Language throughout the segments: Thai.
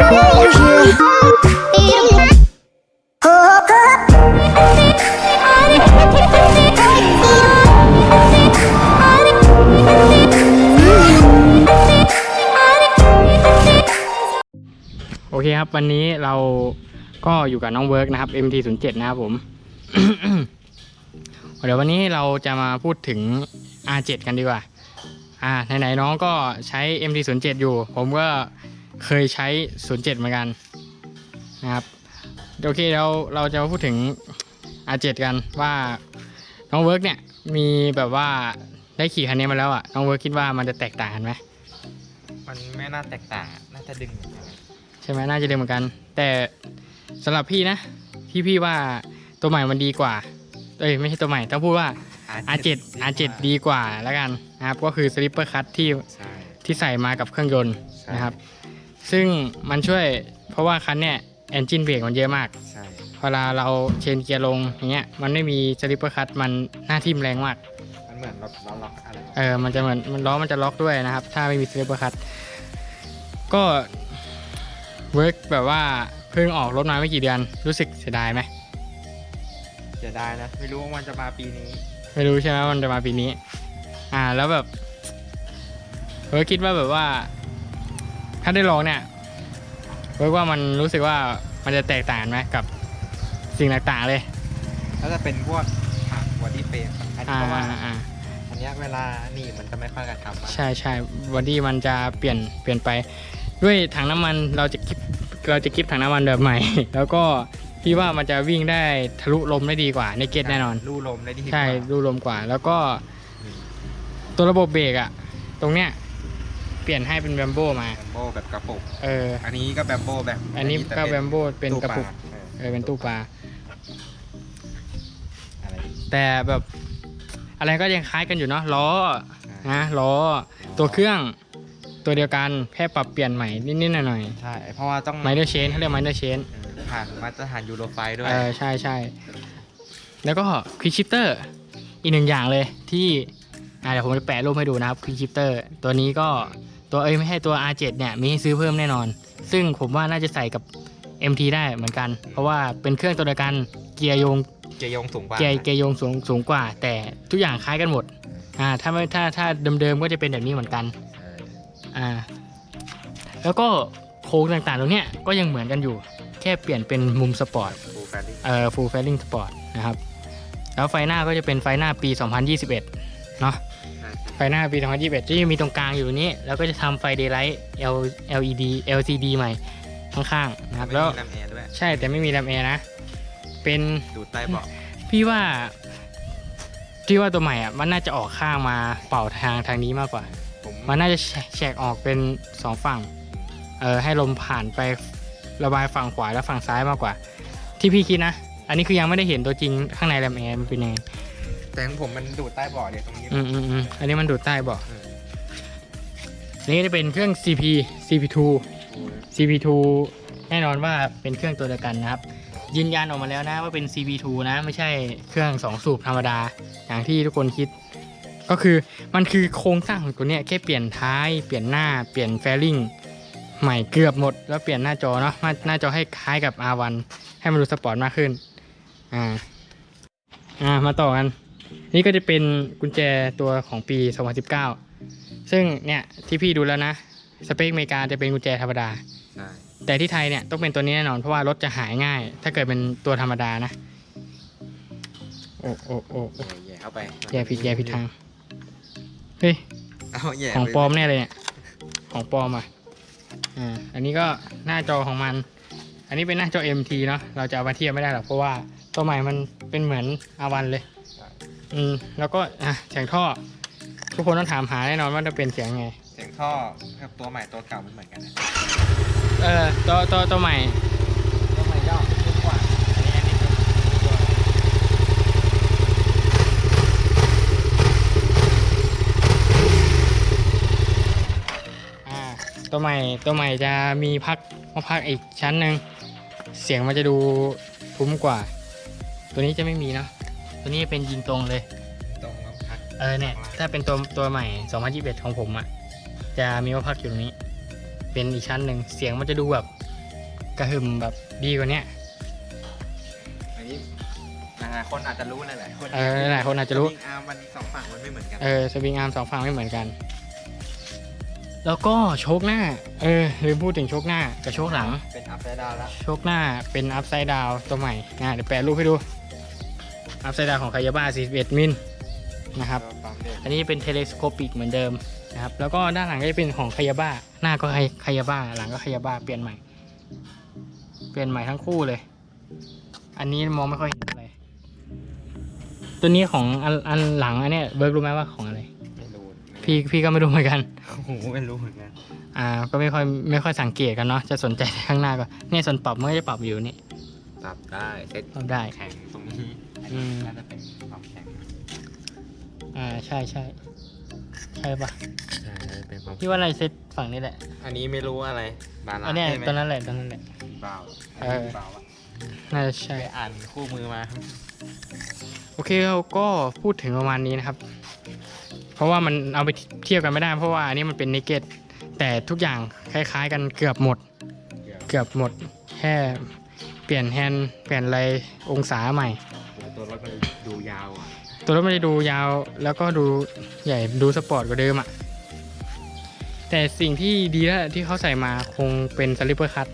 โอเคครับ วันนี้เราก็อยู่กับน้องเวิร์กนะครับ MT07 นะครับผม เดี๋ยววันนี้เราจะมาพูดถึง R7 กันดีกว่า อ่าไหนๆน้องก็ใช้ MT07 อยู่ ผมก็ เคยใช้ 07 เหมือนกันนะครับโอเคเราเราจะมาพูดถึง R7 กันว่าน้องเวิร์กเนี่ยมีแบบว่าได้ขี่คันนี้มาแล้วอะน้องเวิร์กคิดว่ามันจะแตกต่างกันไหมมันไม่น่าแตกต่างอะน่าจะดึงเหมือนกันใช่ไหมน่าจะเร็วเหมือนกัน แต่สำหรับพี่นะพี่พี่ว่าตัวใหม่มันดีกว่าเอ้ยไม่ใช่ตัวใหม่ต้องพูดว่า R7 R7 ดีกว่าแล้วกันนะครับก็คือ Slipper Cut ที่ใช่ที่ใส่มากับเครื่องยนต์ใช่นะครับ ซึ่งมันช่วยเพราะว่าคันเนี้ย engine brake มันเยอะมาก ใช่เวลาเราเชนเกียร์ลงอย่างเงี้ยมันไม่มี Slipper Cut มันหน้าทิ่มแรงมาก มันเหมือนรถล้อล็อกอะไรเออมันจะเหมือนมันล้อมันจะล็อกด้วยนะครับ ถ้าไม่มีสเตปเปอร์คัตก็เวิร์กแบบว่าเพิ่งออกรถมาไม่กี่เดือนรู้สึกเสียดายไหมเสียดายนะ ไม่รู้ว่ามันจะมาปีนี้ ไม่รู้ใช่ไหมว่ามันจะมาปีนี้ อ่าแล้วแบบเวิร์กคิดว่าแบบว่า ถ้าได้ลองเนี่ยเวิร์กว่ามันรู้สึกว่ามันจะแตกต่างไหมกับสิ่งต่างๆเลยถ้าจะเป็นพวกถังบอดี้เฟรมอันนี้อ่าเพราะว่าอ่าอ่าอันเนี้ยเวลานี่มันจะไม่ค่อยกระทำมากใช่ใช่บอดี้มันจะเปลี่ยนเปลี่ยนไป ด้วยถังน้ำมันเราจะกิบเราจะกิบถังน้ำมันแบบใหม่ แล้วก็พี่ว่ามันจะวิ่งได้ทะลุลมได้ดีกว่าในเกตแน่นอนลู่ลมได้ดีกว่า ใช่รูลมกว่าแล้วก็ ตัวระบบเบรกอะตรงเนี้ยเป ลี่ยนให้เป็นแบมโบมา แบมโบแบบกระปุก เออ อันนี้ก็แบมโบแบบอันนี้ต่ก็เป็แบมโบเป็นตู้กระปุกปลาเออเออ เป็นตู้ปลา อะไรแต่แบบ อะไรก็ยังคล้ายกันอยู่เนาะ ล้อ นะ ล้อ ตัวเครื่อง ตัวเดียวกัน แค่ปรับเปลี่ยนใหม่นิดๆหน่อยใช่ เพราะว่าต้องๆไมเนอร์เชนเขาเรียกไมเนอร์เชน เออผ่านมาตรฐานยูโรไฟด้วย เออใช่ใช่แล้วก็ควิกชิปเตอร์อีกหนึ่งอย่างเลยที่อ่าเดี๋ยวผมจะแปะรูปให้ดูนะครับควิกชิปเตอร์ตัวนี้ก็ ตัวเอ้ยไม่ใช่ตัว R7 เนี่ยมีให้ซื้อเพิ่มแน่นอน ซึ่งผมว่าน่าจะใส่กับ MT ได้เหมือนกัน เพราะว่าเป็นเครื่องตัวเดียวกันเกียร์โยงเกียร์ยงสูงกว่าเกียร์เกียร์โยงสูงสูงกว่า แต่ทุกอย่างคล้ายกันหมดอ่าถ้าไม่ถ้าถ้าเดิมๆก็จะเป็นแบบนี้เหมือนกันเอออ่าแล้วก็โค้งต่างๆตรงเนี้ยก็ยังเหมือนกันอยู่ แค่เปลี่ยนเป็นมุมสปอร์ตฟูลแฟลิ่งเอ่อ full fairing sport นะครับแล้วไฟหน้าก็จะเป็นไฟหน้าปี 2021 เนาะไฟหน้าปี2021ที่มีตรงกลางอยู่ตรงนี้แล้วก็จะทำไฟ daylight L LED LCD ใหม่ข้างๆนะครับแล้วไม่มีน้ำแอร์ด้วยใช่แต่ไม่มีลำแอร์นะ เป็นดูดใต้เบาะพี่ว่าพี่ว่าตัวใหม่อะมันน่าจะออกข้างมาเป่าทางทางนี้มากกว่า ผมมันน่าจะแฉกแฉกออกเป็นสองฝั่งเออให้ลมผ่านไประบายฝั่งขวาและฝั่งซ้ายมากกว่า ที่พี่คิดนะ อันนี้คือยังไม่ได้เห็นตัวจริงข้างในลำแอร์มันเป็นยังไง แต่ของผมมันดูดใต้เบาะเนี่ยตรงนี้อืมอืมอืมอันนี้มันดูดใต้เบาะอืมนี่จะเป็นเครื่อง CP CP2 CP2 แน่นอนว่าเป็นเครื่องตัวเดียวกันนะครับ ยืนยันออกมาแล้วนะว่าเป็น CP2 นะ ไม่ใช่เครื่อง2สูบธรรมดา อย่างที่ทุกคนคิด ก็คือมันคือโครงสร้างของตัวเนี้ยแค่เปลี่ยนท้ายเปลี่ยนหน้าเปลี่ยนแฟลิงใหม่เกือบหมด แล้วเปลี่ยนหน้าจอเนาะหน้าจอให้คล้ายกับ R1 ให้มันดูสปอร์ตมากขึ้น อ่า อ่า มาต่อกัน นี่ก็จะเป็นกุญแจตัวของปี 2019 ซึ่งเนี่ยที่พี่ดูแล้วนะ สเปคอเมริกาจะเป็นกุญแจธรรมดา ใช่ แต่ที่ไทยเนี่ยต้องเป็นตัวนี้แน่นอนเพราะว่ารถจะหายง่าย ถ้าเกิดเป็นตัวธรรมดานะ โอ้โอ้โอ้โอ้แย่เข้าไปแย่ผิดแย่ผิดทาง เฮ้ย เอาแย่ของไปปลอมแน่เลยเนี่ย ของปลอมอะ อ่า อันนี้ก็หน้าจอของมัน อันนี้เป็นหน้าจอ MT เนาะ เราจะเอามาเทียบไม่ได้หรอกเพราะว่าตัวใหม่มันเป็นเหมือนอาวันเลย อืมแล้วก็อะเสียงท่อ ทุกคนต้องถามหาแน่นอนว่าจะเป็นเสียงไง เสียงท่อกับตัวใหม่ตัวเก่ามันเหมือนกันนะเออตัวตัวตัวใหม่ ตัวใหม่ย่อทุกกว่าอันนี้อันนี้ตัวอ่าตัวใหม่ตัวใหม่จะมีพักมาพักอีกชั้นหนึ่งเสียงมันจะดูทุ้มกว่า ตัวนี้จะไม่มีเนาะ ตัวนี้เป็นยิงตรงเลย ตรงกับพักเออเนี่ย ถ้าเป็นตัวตัวใหม่ 2021 ของผมอะ่ะ จะมีมาพักอยู่ตรงนี้ เป็นอีกชั้นหนึ่งเสียงมันจะดูแบบกระหึ่มแบบดีกว่าเนี้ยอันนี้หลายๆคนอาจจะรู้หลายๆคนเออหลายคนอาจจะรู้สวิงอาร์มมันสองฝั่งมันไม่เหมือนกันเออสวิงอาร์มสองฝั่งไม่เหมือนกัน แล้วก็โชคหน้า เออลืมพูดถึงโชคหน้ากับโชคหลัง เป็นอัพไซด์ดาวแล้วโชคหน้าเป็นอัพไซด์ดาวตัวใหม่นะเดี๋ยวแปะรูปให้ดู อัพไซด์ดาวของคายาบ้า41 มิลนะครับปั๊มเด็กอันนี้เป็นเทเลสโคปิกเหมือนเดิมนะครับแล้วก็ด้านหลังก็จะเป็นของคายาบ้าหน้าก็คายาบ้าหลังก็คายาบ้าเปลี่ยนใหม่ เปลี่ยนใหม่ทั้งคู่เลย อันนี้มองไม่ค่อยเห็นอะไร ตัวนี้ของอันอันหลังอันเนี้ยเบิร์กรู้ไหมว่าของอะไรไม่รู้พี่พี่ก็ไม่รู้เหมือนกันโอ้โหไม่รู้เหมือนกันอ่าก็ไม่ค่อยไม่ค่อยสังเกตกันเนาะจะสนใจแต่ข้างหน้าก็เนี่ยส่วนปรับมันก็จะปรับอยู่นี่ปรับได้เซ็ตปรับได้แข็งตรงนี้ อันอืนี้มน่าจะเป็นความแข็งอ่าใช่ใช่ใช่ปะใช่น่าจะเป็นความพี่ว่าอะไรเซตฝั่งนี้แหละอันนี้ไม่รู้อะไรบาลานอันเนี้ยใช่ไหมตัวนั้นแหละตัวนั้นแหละเปล่าเออเปล่าอะน่าจะใช่ ไปอ่านคู่มือมา โอเคเราก็พูดถึงประมาณนี้นะครับ เพราะว่ามันเอาไปเทียบกันไม่ได้ เพราะว่าอันนี้มันเป็นนิเกตแต่ทุกอย่างคล้าย ๆ กันเกือบหมด เกือบหมดแค่เปลี่ยนแฮนด์เปลี่ยนอะไรองศาใหม่ ตัวรถมันดูยาวอะตัวรถไม่ได้ดูยาวแล้วก็ดูใหญ่ดูสปอร์ตกว่าเดิมอะแต่สิ่งที่ดีแล้วที่เขาใส่มาคงเป็นสลิปเปอร์คัต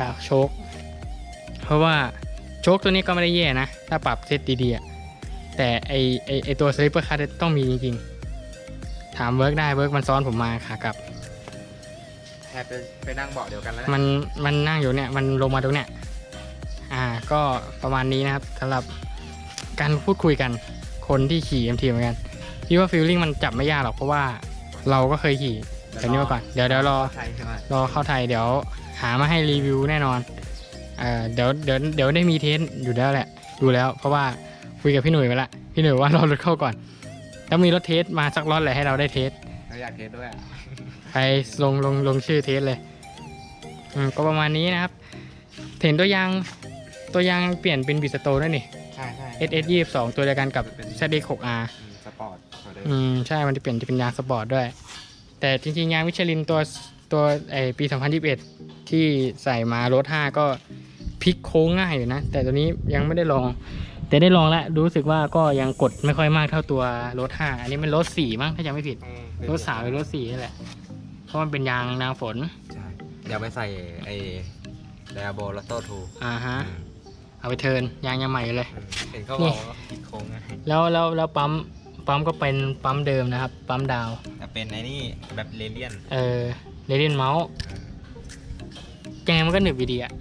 กับโชคเพราะว่าโชคตัวนี้ก็ไม่ได้แย่นะ ถ้าปรับเซตดีๆอะแต่ไอไอไอตัวสลิปเปอร์คัตต้องมีจริงๆ ถามเวิร์กได้เวิร์กมันซ้อนผมมาขากลับแทบไปไปนั่งเบาะเดียวกันแล้วมันมันนั่งอยู่เนี่ยมันลงมาตรงเนี้ยอ่าก็ประมาณนี้นะครับสำหรับ การพูดคุยกันคนที่ขี่ MT เหมือนกันพี่ว่าฟีลลิ่งมันจับไม่ยากหรอกเพราะว่าเราก็เคยขี่แบบนี้มาก่อนเดี๋ยวเดี๋ยวรอใช่ใช่ไหมรอเข้าไทยเดี๋ยวหามาให้รีวิวแน่นอนเอ่อเดี๋ยวเดี๋ยวเดี๋ยวได้มีเทสอยู่แล้วแหละ ดูแล้ว เพราะว่าคุยกับพี่หนุ่ยไปละพี่หนุ่ยว่ารอรถเข้าก่อนต้องมีรถเทสมาสักรถแหละให้เราได้เทสเราอยากเทสด้วยอะไปลงลงลงชื่อเทสเลยอืมก็ประมาณนี้นะครับ เห็นตัวยางตัวยางเปลี่ยนเป็นบิสโตด้วยนี่ใช่ใช่ SS 22ตัวเดียวกันกับ ZX 6R อืมสปอร์ตกว่าเดิมอืมใช่ มันจะเปลี่ยนจะเป็นยางสปอร์ตด้วย แต่จริงๆ ยางมิชลินตัวตัวไอปี 2021 ที่ใส่มารถ5ก็พลิกโค้งง่ายอยู่นะ แต่ตัวนี้ยังไม่ได้ลอง แต่ได้ลองแล้วรู้สึกว่าก็ยังกดไม่ค่อยมากเท่าตัวรถ5อันนี้มันรถ4มั้งถ้าจำไม่ผิด อืมเป็นรถสามหรือรถ4นี่แหละ เพราะมันเป็นยางนางฝน ใช่เดี๋ยวไปใส่ไอ้ไดอาโบลอตโต้ทูอ่าฮะ เอาไปเทิร์นยางยังใหม่อยู่เลย เห็นเขาบอกว่าผิดโค้งไงแล้วแล้วแล้วปั๊มปั๊มก็เป็นปั๊มเดิมนะครับ ปั๊มดาว แต่เป็นไอ้นี่แบบเลเลียนเออเรเดนเมาส์ยังไงมันก็หนึบอยู่ดีอะ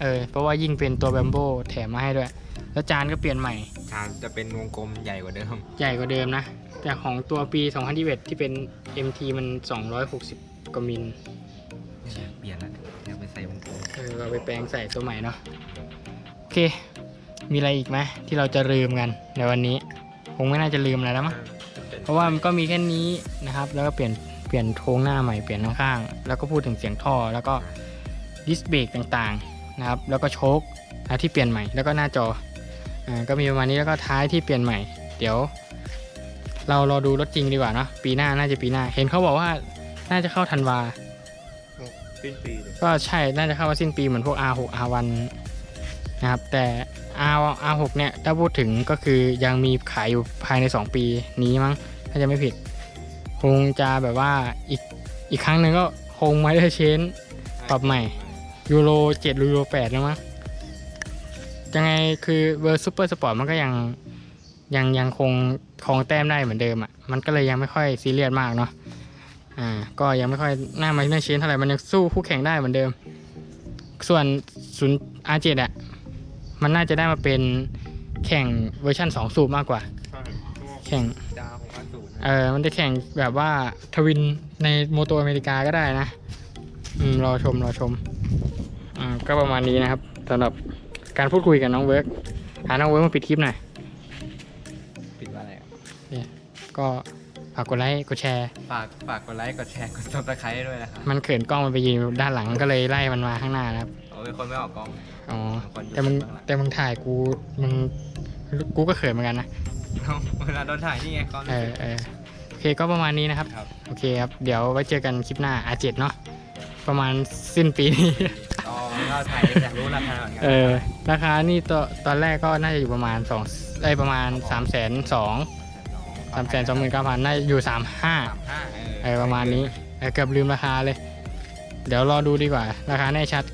เออเพราะว่ายิ่งเป็นตัวแบมโบแถมมาให้ด้วย แล้วจานก็เปลี่ยนใหม่ชามจะเป็นวงกลมใหญ่กว่าเดิม ใหญ่กว่าเดิมนะ แต่ของตัวปี 2021 ที่เป็น MT มัน 260กว่ามิล เปลี่ยนแล้วเดี๋ยวไปใส่วงกลมเออเอาไปแปลงใส่ตัวใหม่เนาะโอเค มีอะไรอีกไหมที่เราจะลืมกันในวันนี้คงไม่น่าจะลืมอะไรแล้วมั้งเพราะว่ามันก็มีแค่นี้นะครับ แล้วก็เปลี่ยนเปลี่ยนโครงหน้าใหม่เปลี่ยนข้างๆแล้วก็พูดถึงเสียงท่อแล้วก็ดิสเบรกต่างๆนะครับ แล้วก็โชคนะที่เปลี่ยนใหม่ แล้วก็หน้าจออ่าก็มีประมาณนี้แล้วก็ท้ายที่เปลี่ยนใหม่ เดี๋ยว เรารอดูรถจริงดีกว่าเนาะปีหน้าน่าจะปีหน้า เห็นเขาบอกว่าน่าจะเข้าธันวาสิ้นปีเลยก็ใช่น่าจะเข้ามาสิ้นปีเหมือนพวก R6 R1 นะครับ แต่ R R6 เนี่ยถ้าพูดถึงก็คือยังมีขายอยู่ภายใน 2 ปีนี้มั้งถ้าจะไม่ผิด คงจะแบบว่าอีกอีกครั้งหนึ่งก็คงไม่ได้เชนปรับใหม่ยูโร7ยูโร8แล้วมั้งยังไงคือเวอร์ซูเปอร์สปอร์ตมันก็ยังยังยังคงครองแต้มได้เหมือนเดิมอะ่ะ มันก็เลยยังไม่ค่อยซีเรียสมากเนาะ อ่า ก็ยังไม่ค่อยหน่ามาไม่เชนเท่าไหร่ มันยังสู้คู่แข่งได้เหมือนเดิม ส่วนศูนย์ R7 อะ มันน่าจะได้มาเป็นแข่งเวอร์ชัน2 สูบมากกว่า แข่งดาวของพันศูนย์เออมันจะแข่งแบบว่าทวินในโมโตอเมริกาก็ได้นะ อืมรอชมรอชมอ่าก็ประมาณนี้นะครับสำหรับการพูดคุยกับน้องเวิร์กหาน้องเวิร์กมาปิดคลิปหน่อยปิดว่าอะไรอะก็ฝากกดไลค์กดแชร์ ฝากฝากกดไลค์กดแชร์กดซับสไครต์ด้วยนะครับมันเขินกล้องมันไปยืนอยู่ด้านหลังก็เลยไล่มันมาข้างหน้านะครับ โอ้ยคนไม่ออกกล้องอ๋อคนอยู่แต่มึงข้างหลังแต่มึงถ่ายกูมึงกูก็เขินเหมือนกันนะเอ้าเวลาโดนถ่ายนี่ไงความเอรู้อสึกเออโอเคก็ประมาณนี้นะครับครับ โอเคครับ เดี๋ยวไว้เจอกันคลิปหน้า R7 เนาะ ประมาณสิ้นปีนี้ตอ๋อเราถ่ายอยากรู้ราคาเหมือนกัเออ ราคานี่ตอนตอนแรกก็น่าจะอยู่ประมาณ2ไอ้ยประมาณ3 2 0 0 0 3 2 9 0 0 0น่าจะอยู่35สามห้าเออประมาณนี้เออเกือบลืมราคาเลย เดี๋ยวรอดูดีกว่า ราคาแน่ชัด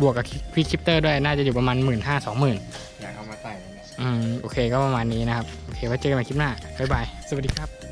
บวกกับควิกชิปเตอร์ด้วยน่าจะอยู่ประมาณ1 5 0 0 0 20,000อยากเอามาใส่เลยเนี่ย อืมโอเคก็ประมาณนี้นะครับ โอเคไว้เจอกันใหม่คลิปหน้าบ๊ายบาย สวัสดีครับ